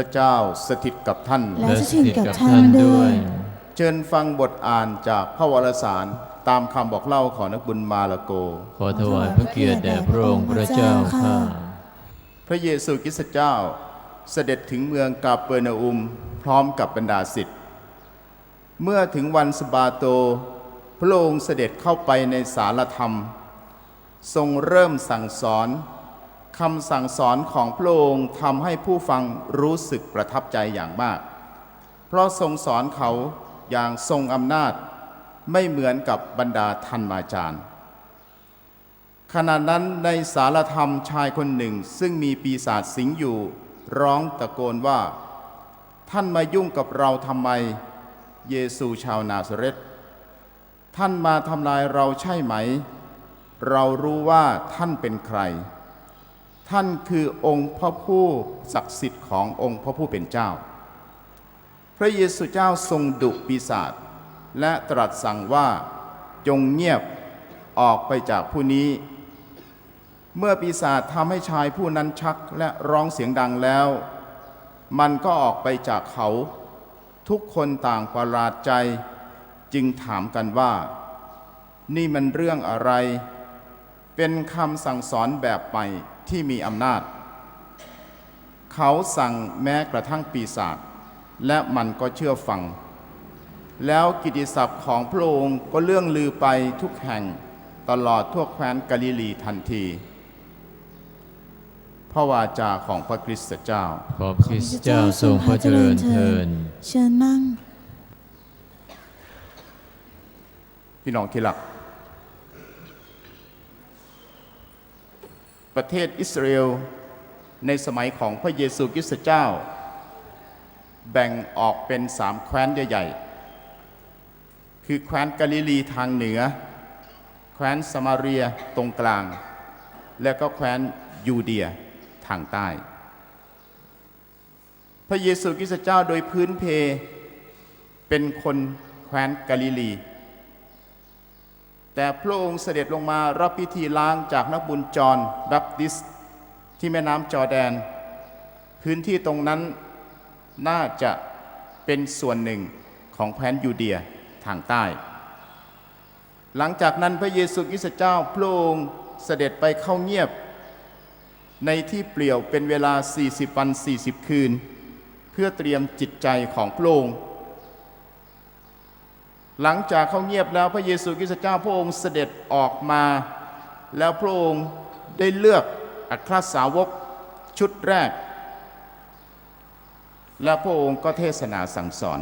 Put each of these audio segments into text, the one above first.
ระเจ้าสถิตกับท่าน และสถิตกับท่านด้วย เชิญฟังบทอ่านจากพระวรสารตามคำบอกเล่าของนักบุญมาลาโก ขอถวายพระเกียรติแด่พระองค์พระเจ้าข้าพระเยซูคริสต์เจ้าเสด็จถึงเมืองกาเปอร์นาอุมพร้อมกับบรรดาศิษย์เมื่อถึงวันสบาโต พระองค์เสด็จเข้าไปในสารธรรม ทรงเริ่มสั่งสอน คำสั่งสอนของพระองค์ทำให้ผู้ฟังรู้สึกประทับใจอย่างมาก เพราะทรงสอนเขาอย่างทรงอำนาจไม่เหมือนกับบรรดาท่านมาจารย์ขณะนั้นในสารธรรมชายคนหนึ่งซึ่งมีปีศาจสิงอยู่ ร้องตะโกนว่า ท่านมายุ่งกับเราทำไม เยซูชาวนาซาเรตท่านมาทำลายเราใช่ไหม เรารู้ว่าท่านเป็นใคร ท่านคือองค์พระผู้ศักดิ์สิทธิ์ขององค์พระผู้เป็นเจ้า พระเยซูเจ้าทรงดุปีศาจและตรัสสั่งว่าจงเงียบออกไปจากผู้นี้ เมื่อปีศาจทำให้ชายผู้นั้นชักและร้องเสียงดังแล้ว มันก็ออกไปจากเขา ทุกคนต่างประหลาดใจ จึงถามกันว่า นี่มันเรื่องอะไร เป็นคำสั่งสอนแบบใหม่ ที่มีอำนาจ เขาสั่งแม้กระทั่งปีศาจและมันก็เชื่อฟัง แล้วกิตติศัพท์ของพระองค์ก็เลื่องลือไปทุกแห่งตลอดทั่วแคว้นกาลิลีทันทีพระวาจาของพระคริสต์เจ้า ขอคริสต์เจ้าทรงพระเจริญเทินเชิญนั่งพี่น้องที่รัก ประเทศอิสราเอลในสมัยของพระเยซูคริสต์เจ้า แบ่งออกเป็นสามแคว้นใหญ่ๆ คือแคว้นกาลิลีทางเหนือ แคว้นสมาเรียตรงกลาง และก็แคว้นยูเดียทางใต้ พระเยซูคริสต์เจ้าโดยพื้นเพเป็นคนแคว้นกาลิลี แต่พระองค์เสด็จลงมารับพิธีล้างจากนักบุญจรแบปติสที่แม่น้ำจอแดน พื้นที่ตรงนั้นน่าจะเป็นส่วนหนึ่งของแคว้นยูเดียทางใต้ หลังจากนั้นพระเยซูคริสต์เจ้าพระองค์เสด็จไปเข้าเงียบ ในที่เปลี่ยวเป็นเวลา 40 วัน 40 คืน เพื่อเตรียมจิตใจของพระองค์ หลังจากเขาเงียบแล้วพระเยซูคริสต์เจ้าพระองค์เสด็จออกมา แล้วพระองค์ได้เลือกอัครสาวกชุดแรก และพระองค์ก็เทศนาสั่งสอน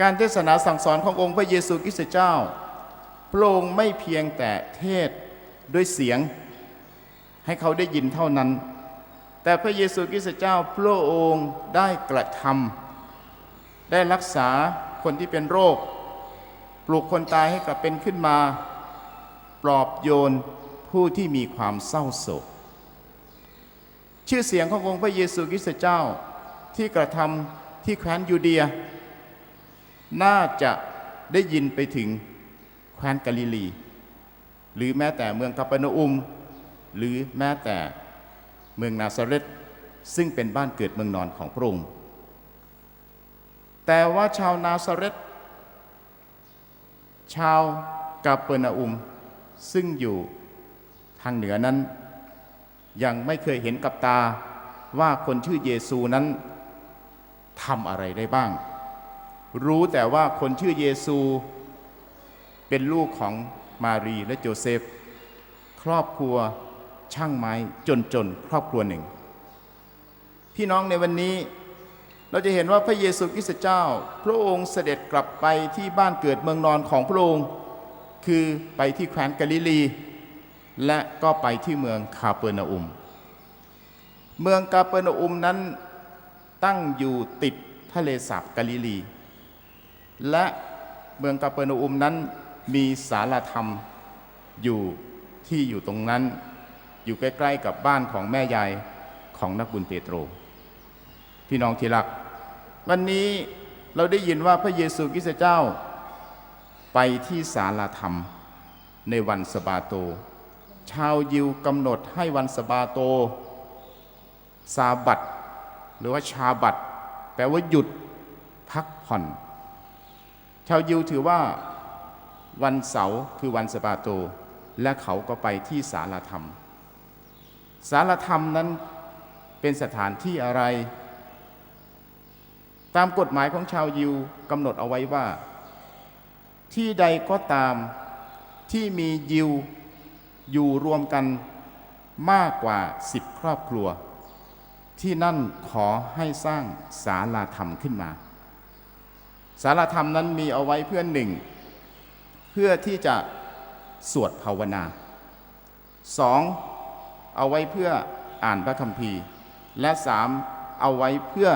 การเทศนาสั่งสอนขององค์พระเยซูคริสต์เจ้า พระองค์ไม่เพียงแต่เทศด้วยเสียงให้เขาได้ยินเท่านั้น แต่พระเยซูคริสต์เจ้าพระองค์ได้กระทำ ได้รักษาคนที่เป็นโรค ปลุกคนตายให้กลับเป็นขึ้นมา ปลอบโยนผู้ที่มีความเศร้าโศก ชื่อเสียงขององค์พระเยซูคริสต์เจ้าที่กระทำที่แคว้นยูเดีย น่าจะได้ยินไปถึงแคว้นกาลิลี หรือแม้แต่เมืองคาปอร์นอุม หรือแม้แต่เมืองนาซาเรตซึ่งเป็นบ้านเกิดเมืองนอนของพระองค์ แต่ว่าชาวนาซาเรตชาวกาเปอร์นาอุม ซึ่งอยู่ทางเหนือนั้น ยังไม่เคยเห็นกับตาว่าคนชื่อเยซูนั้นทำอะไรได้บ้าง รู้แต่ว่าคนชื่อเยซูเป็นลูกของมารีและโจเซฟ ครอบครัวช่างไม้จนๆ ครอบครัวหนึ่ง พี่น้องในวันนี้ เราจะเห็นว่าพระเยซูคริสต์เจ้า พระองค์เสด็จกลับไปที่บ้านเกิดเมืองนอนของพระองค์ คือไปที่แคว้นกาลิลี และก็ไปที่เมืองคาเปอร์นาอุม เมืองกาเปอร์นาอุมนั้นตั้งอยู่ติดทะเลสาบกาลิลี และเมืองกาเปอร์นาอุมนั้นมีสารธรรมอยู่ที่อยู่ตรงนั้น อยู่ใกล้ ๆ กับบ้านของแม่ยายของนักบุญเปโตร พี่น้องที่รัก วันนี้เราได้ยินว่าพระเยซูคริสต์เจ้า ไปที่ศาลาธรรมในวันสบาโต ชาวยิวกำหนดให้วันสบาโตซาบัตหรือว่าชาบัตแปลว่าหยุดพักผ่อน ชาวยิวถือว่าวันเสาร์คือวันสะบาโต และเขาก็ไปที่สารธรรมสารธรรมนั้นเป็นสถานที่อะไร ตามกฎหมายของชาวยิวกำหนดเอาไว้ว่า ที่ใดก็ตามที่มียิวอยู่รวมกันมากกว่าสิบครอบครัว ที่นั่นขอให้สร้างศาลาธรรมขึ้นมาศาลาธรรมนั้นมีเอาไว้เพื่อหนึ่ง เพื่อที่จะสวดภาวนาสองเอาไว้เพื่ออ่านพระคัมภีร์ และสามเอาไว้เพื่อ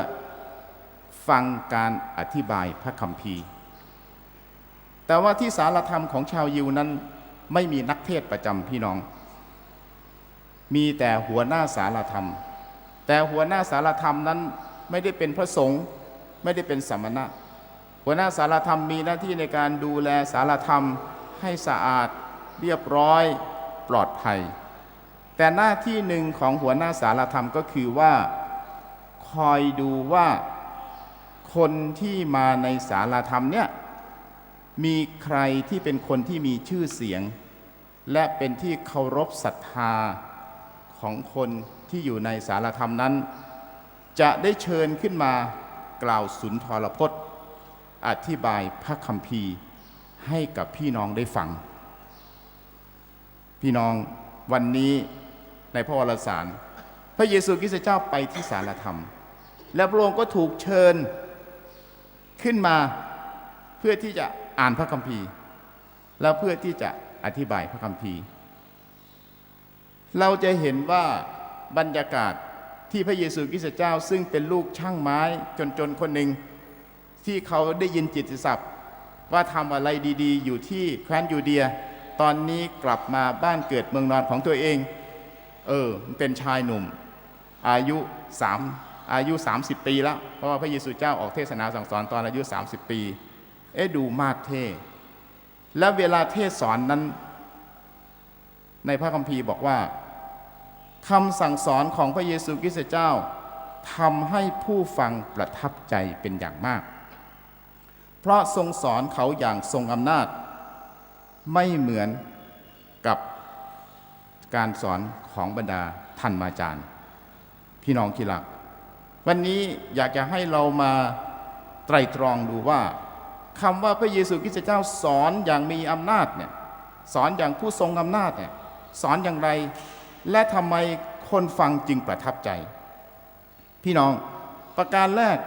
ฟังการอธิบายพระคัมภีร์ แต่ว่าที่สารธรรมของชาวยิวนั้นไม่มีนักเทศประจำพี่น้อง มีแต่หัวหน้าสารธรรม แต่หัวหน้าสารธรรมนั้นไม่ได้เป็นพระสงฆ์ไม่ได้เป็นสมณะ หัวหน้าสารธรรมมีหน้าที่ในการดูแลสารธรรมให้สะอาดเรียบร้อยปลอดภัย แต่หน้าที่หนึ่งของหัวหน้าสารธรรมก็คือว่า คอยดูว่า คนที่มาในสารธรรมเนี่ยมีใครที่เป็นคนที่มีชื่อเสียง และเป็นที่เคารพศรัทธาของคนที่อยู่ในสารธรรมนั้น จะได้เชิญขึ้นมากล่าวสุนทรพจน์ อธิบายพระคัมภีร์ให้กับพี่น้องได้ฟัง พี่น้องวันนี้ในพระวรสาร พระเยซูคริสต์เจ้าไปที่สารธรรม และพระองค์ก็ถูกเชิญ ขึ้นมาเพื่อที่จะอ่านพระคัมภีร์ แล้วเพื่อที่จะอธิบายพระคัมภีร์ เราจะเห็นว่าบรรยากาศที่พระเยซูคริสต์เจ้า ซึ่งเป็นลูกช่างไม้จนๆคนหนึ่งที่เขาได้ยินจิตศัพท์ ว่าทำอะไรดีๆ อยู่ที่แคว้นยูเดีย ตอนนี้กลับมาบ้านเกิดเมืองนอนของตัวเอง เออเป็นชายหนุ่ม อายุสาม อายุ 30 ปีแล้ว เพราะว่าพระเยซูเจ้าออกเทศนาสั่งสอนตอนอายุ 30 ปี เอ๊ะดูมาดเท่และเวลาเทศสอนนั้น ในพระคัมภีร์บอกว่าคำสั่งสอนของพระเยซูคริสต์เจ้าทำให้ผู้ฟังประทับใจเป็นอย่างมาก เพราะทรงสอนเขาอย่างทรงอำนาจ ไม่เหมือนกับการสอนของบรรดาท่านมาจารย์ พี่น้องที่รัก วันนี้อยากจะให้เรามาไตรตรองดูว่าคำว่าพระเยซูคริสต์เจ้าสอนอย่างมีอำนาจเนี่ยสอนอย่างผู้ทรงอำนาจเนี่ยสอนอย่างไร และทำไมคนฟังจึงประทับใจ พี่น้องประการแรก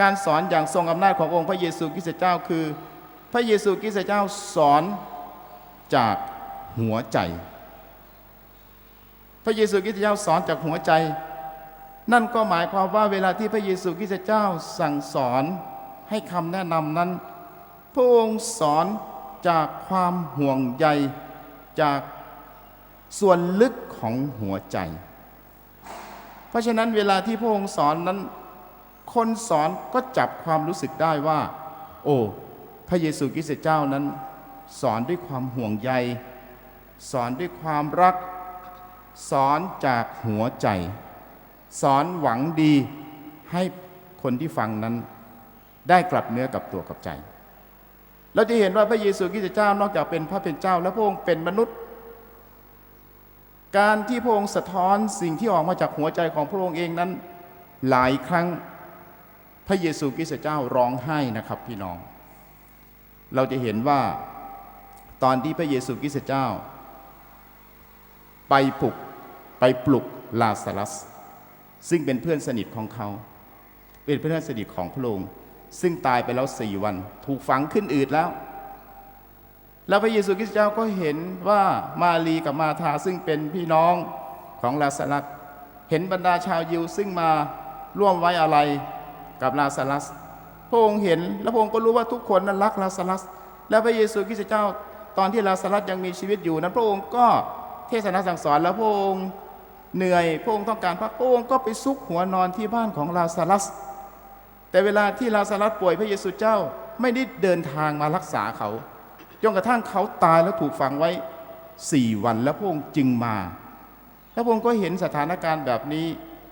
การสอนอย่างทรงอำนาจขององค์พระเยซูคริสต์เจ้าคือ พระเยซูคริสต์เจ้าสอนจากหัวใจ พระเยซูคริสต์เจ้าสอนจากหัวใจ นั่นก็หมายความว่าเวลาที่พระเยซูคริสต์เจ้าสั่งสอนให้คำแนะนำนั้น พระองค์สอนจากความห่วงใยจากส่วนลึกของหัวใจ เพราะฉะนั้นเวลาที่พระองค์สอนนั้น คนสอนก็จับความรู้สึกได้ว่า โอ้พระเยซูคริสต์เจ้านั้น สอนด้วยความห่วงใย สอนด้วยความรัก สอนจากหัวใจ สอนหวังดีให้คนที่ฟังนั้นได้กลับเนื้อกลับตัวกลับใจ เราจะเห็นว่าพระเยซูคริสต์เจ้านอกจากเป็นพระเป็นเจ้า และพระองค์เป็นมนุษย์ การที่พระองค์สะท้อนสิ่งที่ออกมาจากหัวใจของพระองค์เองนั้น หลายครั้งพระเยซูคริสต์เจ้าร้องไห้นะครับพี่น้อง เราจะเห็นว่าตอนที่พระเยซูคริสต์เจ้า ไปปลุกไปปลุกลาซารัส ซึ่งเป็นเพื่อนสนิทของเขา เป็นเพื่อนสนิทของพระองค์ซึ่งตายไปแล้วสี่วัน ถูกฝังขึ้นอืดแล้ว แล้วพระเยซูคริสต์เจ้าก็เห็นว่ามารีกับมาธาซึ่งเป็นพี่น้องของลาซารัสเห็นบรรดาชาวยิวซึ่งมาร่วมไว้อะไรกับลาซารัสพระองค์เห็นและพระองค์ก็รู้ว่าทุกคนนั้นรักลาซารัส และพระเยซูคริสต์เจ้าตอนที่ลาซารัสยังมีชีวิตอยู่นั้นพระองค์ก็เทศนาสั่งสอนแล้วพระองค์ เหนื่อยพระองค์ต้องการพักพระองค์ก็ไปซุกหัวนอนที่บ้านของลาซารัส แต่เวลาที่ลาซารัสป่วยพระเยซูเจ้าไม่ได้เดินทางมารักษาเขาจนกระทั่งเขาตายแล้วถูกฝังไว้สี่วันแล้วพระองค์จึงมา แล้วพระองค์ก็เห็นสถานการณ์แบบนี้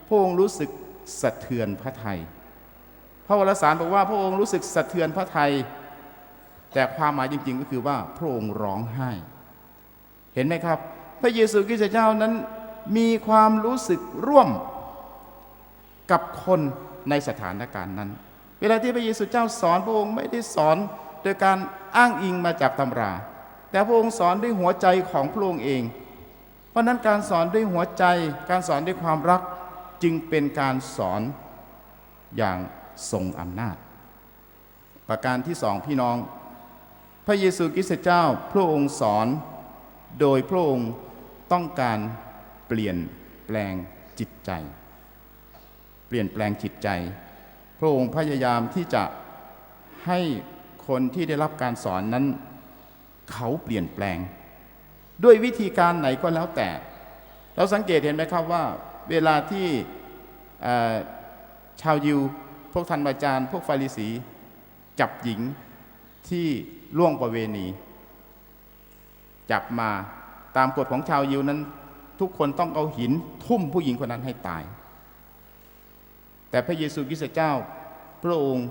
พระองค์รู้สึกสะเทือนพระทัยพระวรสารบอกว่าพระองค์รู้สึกสะเทือนพระทัยแต่ความหมายจริง ๆ ก็คือว่าพระองค์ร้องไห้ เห็นไหมครับ พระเยซูคริสต์เจ้านั้น มีความรู้สึกร่วมกับคนในสถานการณ์นั้น เวลาที่พระเยซูเจ้าสอนพระองค์ไม่ได้สอนโดยการอ้างอิงมาจากตำรา แต่พระองค์สอนด้วยหัวใจของพระองค์เอง เพราะนั้นการสอนด้วยหัวใจ การสอนด้วยความรักจึงเป็นการสอนอย่างทรงอำนาจ ประการที่สองพี่น้อง พระเยซูคริสต์เจ้าพระองค์สอนโดยพระองค์ต้องการ ปลี่ยนแปลงจิตใจ เปลี่ยนแปลงจิตใจ พระองค์พยายามที่จะให้คนที่ได้รับการสอนนั้น เขาเปลี่ยนแปลง ด้วยวิธีการไหนก็แล้วแต่ เราสังเกตเห็นไหมครับว่า เวลาที่ชาวยิว พวกทันบาจารย์ พวกฟาริสี จับหญิงที่ล่วงประเวณี จับมาตามกฎของชาวยิวนั้น ทุกคนต้องเอาหินทุ่มผู้หญิงคนนั้นให้ตาย แต่พระเยซูคริสต์เจ้า พระองค์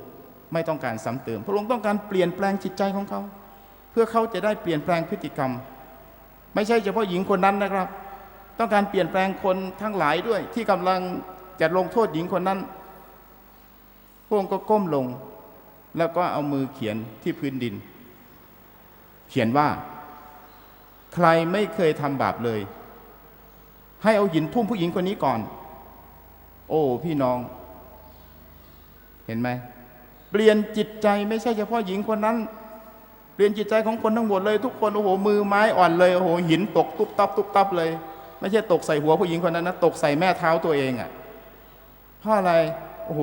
ไม่ต้องการซ้ำเติม พระองค์ต้องการเปลี่ยนแปลงจิตใจของเขา เพื่อเขาจะได้เปลี่ยนแปลงพฤติกรรม ไม่ใช่เฉพาะหญิงคนนั้นนะครับ ต้องการเปลี่ยนแปลงคนทั้งหลายด้วย ที่กำลังจะลงโทษหญิงคนนั้น พระองค์ก็ก้มลง แล้วก็เอามือเขียนที่พื้นดิน เขียนว่า ใครไม่เคยทำบาปเลย ให้เอาหินทุ่มผู้หญิงคนนี้ก่อน โอ้พี่น้อง เห็นไหม เปลี่ยนจิตใจไม่ใช่เฉพาะหญิงคนนั้น เปลี่ยนจิตใจของคนทั้งหมดเลยทุกคนโอ้โหมือไม้อ่อนเลยโอ้โหหินตกตุ๊บตับตุ๊บตับเลย ไม่ใช่ตกใส่หัวผู้หญิงคนนั้นนะตกใส่แม่เท้าตัวเองอะ่ะเพราะอะไรโอ้โห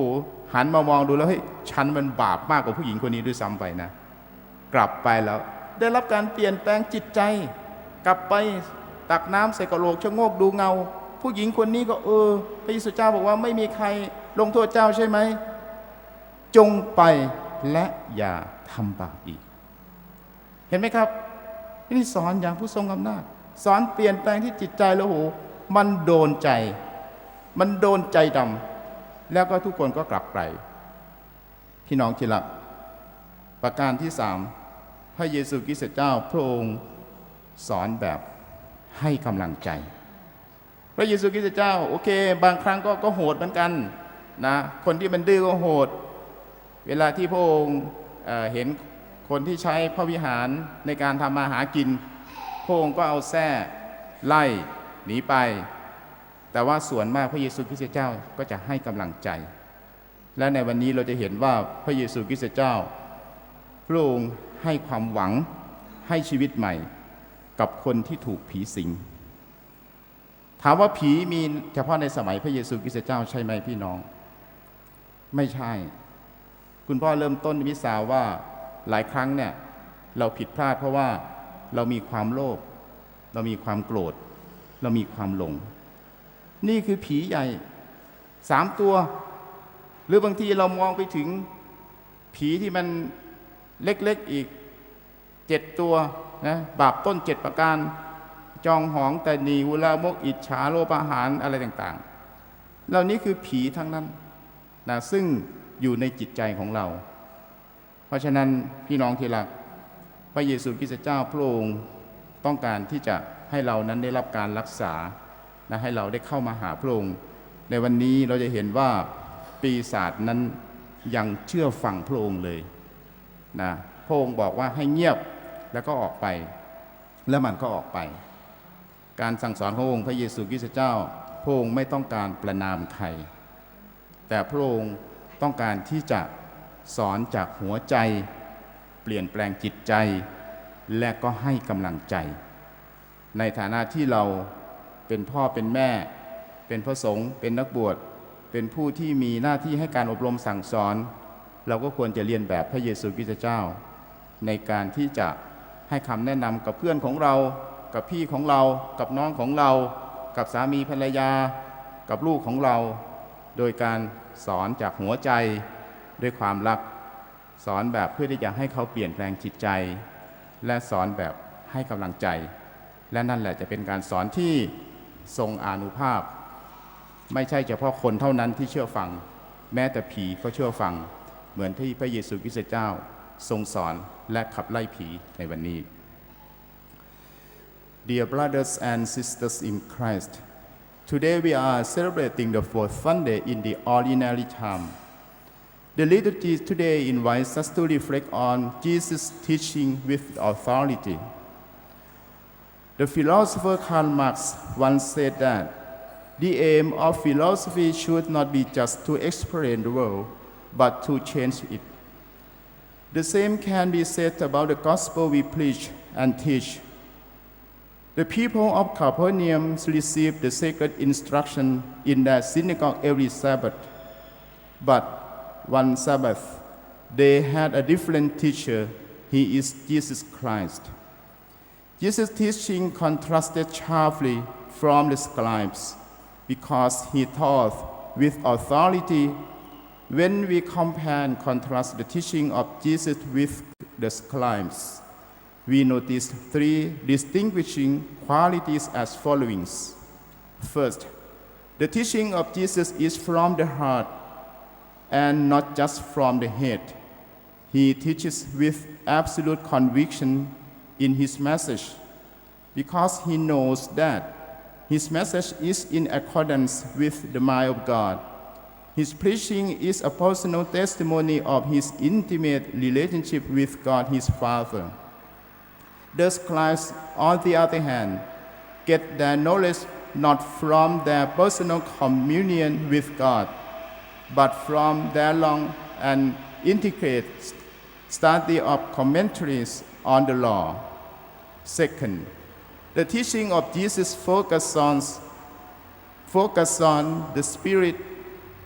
หันมามองดูแล้วเฮ้ยฉันมันบาปมากกว่าผู้หญิงคนนี้ด้วยซ้ำไปนะ กลับไปแล้ว ได้รับการเปลี่ยนแปลงจิตใจ กลับไป ตักน้ำใส่กระโหลกชะโงกดูเงา ผู้หญิงคนนี้ก็เออพระเยซูเจ้าบอกว่าไม่มีใครลงโทษเจ้าใช่ไหม จงไปและอย่าทำบาปอีก เห็นไหมครับนี่สอนอย่างผู้ทรงอำนาจ สอนเปลี่ยนแปลงที่จิตใจแล้วโหมันโดนใจ มันโดนใจดำแล้วก็ทุกคนก็กลับไปพี่น้องที่รักประการที่สามพระเยซูคริสต์เจ้าพระองค์สอนแบบ ให้กำลังใจ พระเยซูคริสต์เจ้าโอเค บางครั้งก็ก็โหดเหมือนกันนะคนที่มันดื้อก็โหด เวลาที่พระองค์เอ่อเห็นคนที่ใช้พระวิหารในการทำมาหากินพระองค์ก็เอาแส้ไล่หนีไป แต่ว่าส่วนมากพระเยซูคริสต์เจ้าก็จะให้กำลังใจ และในวันนี้เราจะเห็นว่าพระเยซูคริสต์เจ้าพระองค์ให้ความหวังให้ชีวิตใหม่ กับคนที่ถูกผีสิง ถามว่าผีมีเฉพาะในสมัยพระเยซูคริสต์เจ้าใช่ไหมพี่น้อง ไม่ใช่ คุณพ่อเริ่มต้นมิสาว่าหลายครั้งเนี่ยเราผิดพลาดเพราะว่าเรามีความโลภเรามีความโกรธ เรามีความหลง นี่คือผีใหญ่สามตัว หรือบางทีเรามองไปถึงผีที่มันเล็กๆอีกเจ็ดตัว นะบาปต้นเจ็ดประการจองหองแต่นีวุลามกอิจฉาโลภะหารอะไรต่างๆ เหล่านี้คือผีทั้งนั้นนะซึ่งอยู่ในจิตใจของเรา เพราะฉะนั้นพี่น้องที่รักพระเยซูคริสต์เจ้าพระองค์ต้องการที่จะให้เรานั้นได้รับการรักษานะให้เราได้เข้ามาหาพระองค์ในวันนี้เราจะเห็นว่าปีศาจนั้นยังเชื่อฟังพระองค์เลยนะพระองค์บอกว่าให้เงียบ แล้วก็ออกไป แล้วมันก็ออกไป การสั่งสอนของพระองค์พระเยซูคริสต์เจ้า พระองค์ไม่ต้องการประนามใคร แต่พระองค์ต้องการที่จะสอนจากหัวใจ เปลี่ยนแปลงจิตใจ และก็ให้กำลังใจ ในฐานะที่เราเป็นพ่อเป็นแม่ เป็นพระสงฆ์เป็นนักบวชเป็นผู้ที่มีหน้าที่ให้การอบรมสั่งสอน เราก็ควรจะเรียนแบบพระเยซูคริสต์เจ้า ในการที่จะ ให้คำแนะนำกับเพื่อนของเรา กับพี่ของเรา กับน้องของเรา กับสามีภรรยา กับลูกของเรา โดยการสอนจากหัวใจด้วยความรัก สอนแบบเพื่อที่จะให้เขาเปลี่ยนแปลงจิตใจ และสอนแบบให้กำลังใจ และนั่นแหละจะเป็นการสอนที่ทรงอานุภาพ ไม่ใช่เฉพาะคนเท่านั้นที่เชื่อฟัง แม้แต่ผีก็เชื่อฟัง เหมือนที่พระเยซูคริสต์เจ้า ทรงสอนและขับไล่ผีในวันนี้ Dear brothers and sisters in Christ, today we are celebrating the fourth Sunday in the ordinary time. The liturgy today invites us to reflect on Jesus' teaching with authority. The philosopher Karl Marx once said that the aim of philosophy should not be just to explain the world, but to change it. The same can be said about the gospel we preach and teach. The people of Capernaum received the sacred instruction in their synagogue every Sabbath. But one Sabbath, they had a different teacher. He is Jesus Christ. Jesus' teaching contrasted sharply from the scribes because he taught with authority. When we compare and contrast the teaching of Jesus with the scribes, we notice three distinguishing qualities as follows. First, the teaching of Jesus is from the heart and not just from the head. He teaches with absolute conviction in his message because he knows that his message is in accordance with the mind of God. His preaching is a personal testimony of his intimate relationship with God his Father. The scribes, on the other hand, get their knowledge not from their personal communion with God, but from their long and intricate study of commentaries on the law. Second, the teaching of Jesus focuses on, focus on the spirit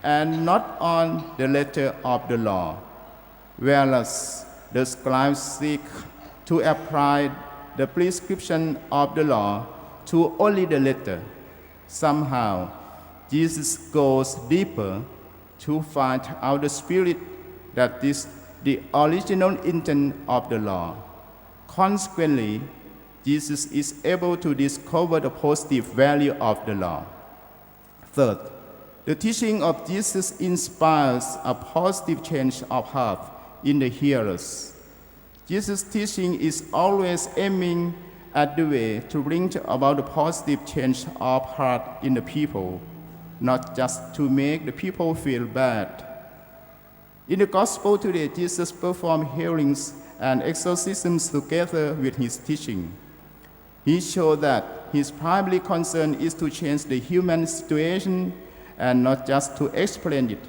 and not on the letter of the law, whereas the scribes seek to apply the prescription of the law to only the letter. Somehow, Jesus goes deeper to find out the spirit that is the original intent of the law. Consequently, Jesus is able to discover the positive value of the law. Third, the teaching of Jesus inspires a positive change of heart in the hearers. Jesus' teaching is always aiming at the way to bring about a positive change of heart in the people, not just to make the people feel bad. In the gospel today, Jesus performed healings and exorcisms together with his teaching. He showed that his primary concern is to change the human situation and not just to explain it.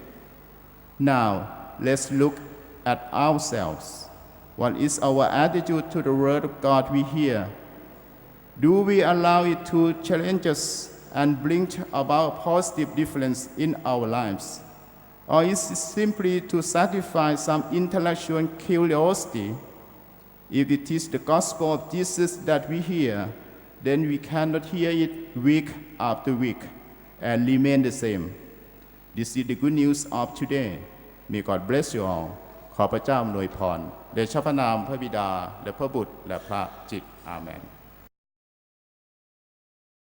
Now, let's look at ourselves. What is our attitude to the Word of God we hear? Do we allow it to challenge us and bring about positive difference in our lives? Or is it simply to satisfy some intellectual curiosity? If it is the gospel of Jesus that we hear, then we cannot hear it week after week and remain the same. This is the good news of today. May God bless you all. ขอพระเจ้าอวยพรเดชพระนามพระบิดาและพระบุตรและพระจิตอาเมน